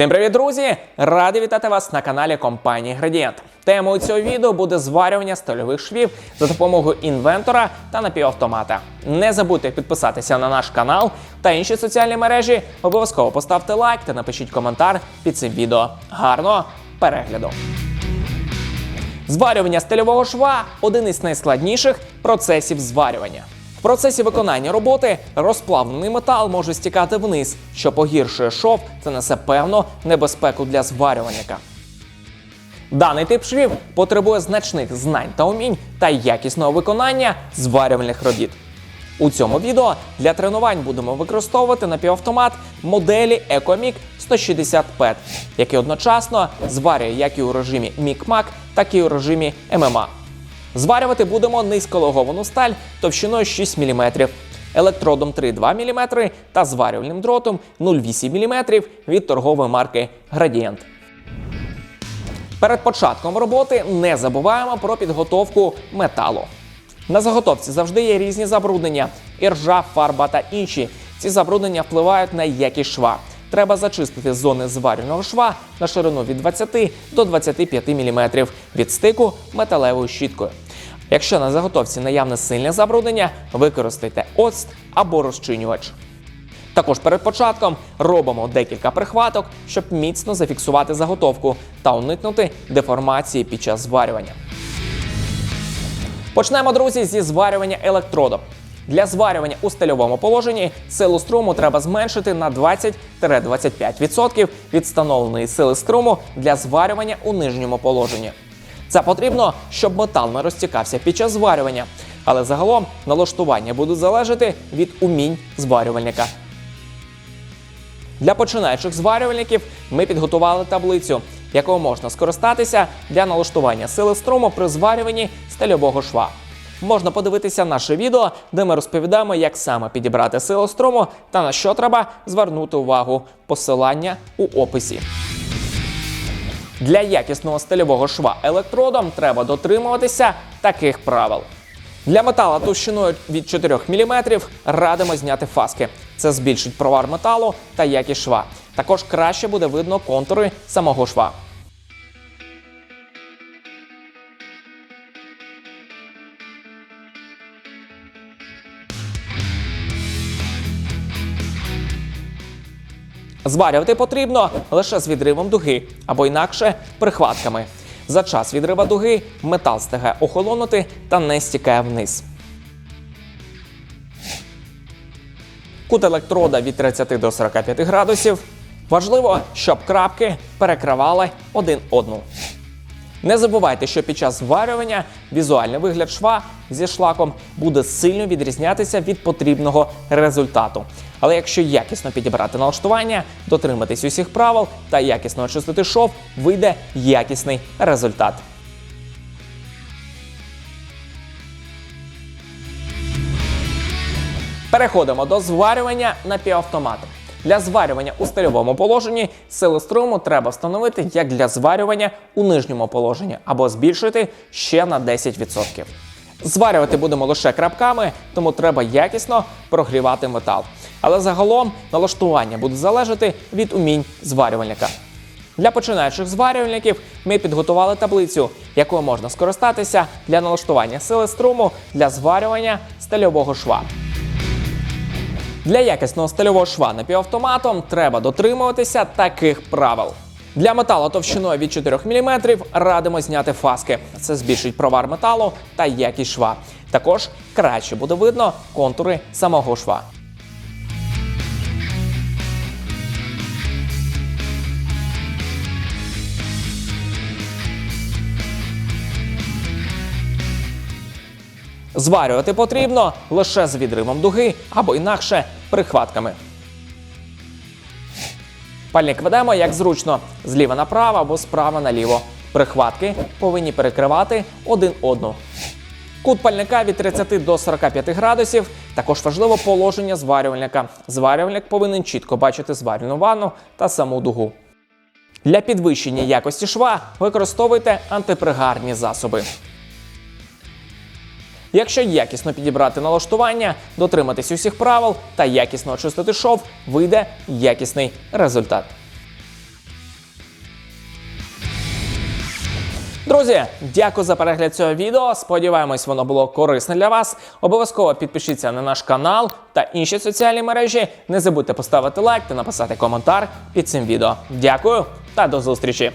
Всім привіт, друзі! Радий вітати вас на каналі компанії Градієнт. Темою цього відео буде зварювання стильових швів за допомогою інвентора та напівавтомата. Не забудьте підписатися на наш канал та інші соціальні мережі. Обов'язково поставте лайк та напишіть коментар під цим відео. Гарного перегляду! Зварювання стильового шва один із найскладніших процесів зварювання. В процесі виконання роботи розплавлений метал може стікати вниз, що погіршує шов та несе певну небезпеку для зварювальника. Даний тип швів потребує значних знань та умінь та якісного виконання зварювальних робіт. У цьому відео для тренувань будемо використовувати напівавтомат моделі EcoMic 160 PET, який одночасно зварює як і у режимі MIG-MAC, так і у режимі MMA. Зварювати будемо низькологовану сталь товщиною 6 мм, електродом 3,2 мм та зварювальним дротом 0,8 мм від торгової марки Gradient. Перед початком роботи не забуваємо про підготовку металу. На заготовці завжди є різні забруднення: іржа, фарба та інші. Ці забруднення впливають на якість шва. Треба зачистити зони зварювального шва на ширину від 20 до 25 мм від стику металевою щіткою. Якщо на заготовці наявне сильне забруднення, використайте оцт або розчинювач. Також перед початком робимо декілька прихваток, щоб міцно зафіксувати заготовку та уникнути деформації під час зварювання. Почнемо, друзі, зі зварювання електродом. Для зварювання у стильовому положенні силу струму треба зменшити на 20-25% від встановленої сили струму для зварювання у нижньому положенні. Це потрібно, щоб метал не розтікався під час зварювання, але загалом налаштування буде залежати від умінь зварювальника. Для починаючих зварювальників ми підготували таблицю, якою можна скористатися для налаштування сили струму при зварюванні стильового шва. Можна подивитися наше відео, де ми розповідаємо, як саме підібрати силу струму та на що треба звернути увагу. Посилання у описі. Для якісного стильового шва електродом треба дотримуватися таких правил. Для метала товщиною від 4 мм радимо зняти фаски. Це збільшить провар металу та якість шва. Також краще буде видно контури самого шва. Зварювати потрібно лише з відривом дуги або інакше прихватками. За час відрива дуги метал стигає охолонути та не стікає вниз. Кут електрода від 30 до 45 градусів. Важливо, щоб крапки перекривали один одну. Не забувайте, що під час зварювання візуальний вигляд шва зі шлаком буде сильно відрізнятися від потрібного результату. Але якщо якісно підібрати налаштування, дотриматись усіх правил та якісно очистити шов, вийде якісний результат. Переходимо до зварювання напівавтоматом. Для зварювання у стильовому положенні сили струму треба встановити як для зварювання у нижньому положенні або збільшити ще на 10%. Зварювати будемо лише крапками, тому треба якісно прогрівати метал. Але загалом налаштування буде залежати від умінь зварювальника. Для починаючих зварювальників ми підготували таблицю, якою можна скористатися для налаштування сили струму для зварювання стильового шва. Для якісного стильового шва напівавтоматом треба дотримуватися таких правил. Для металу товщиною від 4 мм радимо зняти фаски. Це збільшить провар металу та якість шва. Також краще буде видно контури самого шва. Зварювати потрібно лише з відривом дуги або інакше прихватками. Пальник ведемо як зручно зліва направо або справа наліво. Прихватки повинні перекривати один одну. Кут пальника від 30 до 45 градусів. Також важливо положення зварювальника. Зварювальник повинен чітко бачити зварювальну ванну та саму дугу. Для підвищення якості шва використовуйте антипригарні засоби. Якщо якісно підібрати налаштування, дотриматись усіх правил та якісно очистити шов, вийде якісний результат. Друзі, дякую за перегляд цього відео. Сподіваємось, воно було корисне для вас. Обов'язково підпишіться на наш канал та інші соціальні мережі. Не забудьте поставити лайк та написати коментар під цим відео. Дякую та до зустрічі!